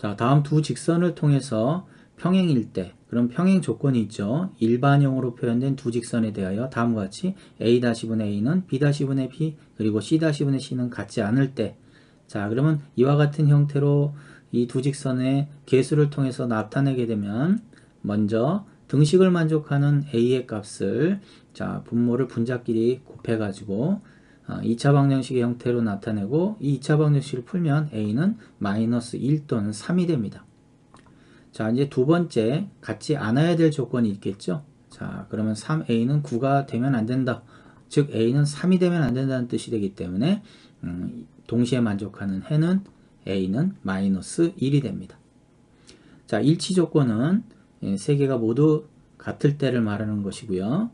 자, 다음 두 직선을 통해서 평행일 때, 그럼 평행 조건이 있죠. 일반형으로 표현된 두 직선에 대하여 다음과 같이 a-분의 a는 b-분의 b, 그리고 c-분의 c는 같지 않을 때, 자, 그러면 이와 같은 형태로 이 두 직선의 개수를 통해서 나타내게 되면, 먼저 등식을 만족하는 a의 값을, 자, 분모를 분자끼리 곱해 가지고, 2차 방정식의 형태로 나타내고 이 2차 방정식을 풀면 a는 마이너스 1 또는 3이 됩니다. 자 이제 두 번째 같지 않아야 될 조건이 있겠죠. 자 그러면 3a는 9가 되면 안 된다. 즉 a는 3이 되면 안 된다는 뜻이 되기 때문에 음, 동시에 만족하는 해는 a는 마이너스 1이 됩니다. 자 일치 조건은 예, 세 개가 모두 같을 때를 말하는 것이고요.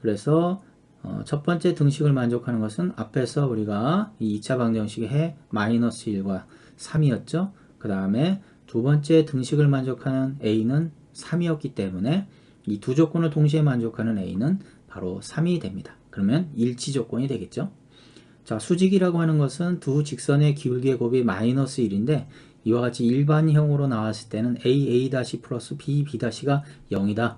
그래서 어, 첫 번째 등식을 만족하는 것은 앞에서 우리가 이 2차 방정식의 해 마이너스 1과 3이었죠. 그 다음에 두 번째 등식을 만족하는 a는 3이었기 때문에 이 두 조건을 동시에 만족하는 a는 바로 3이 됩니다. 그러면 일치 조건이 되겠죠. 자, 수직이라고 하는 것은 두 직선의 기울기의 곱이 마이너스 1인데 이와 같이 일반형으로 나왔을 때는 a, a' 플러스 b, b'가 0이다.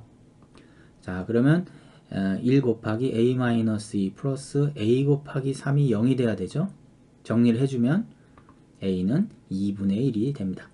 자, 그러면 1 곱하기 a 마이너스 2 플러스 a 곱하기 3이 0이 돼야 되죠. 정리를 해주면 a는 2분의 1이 됩니다.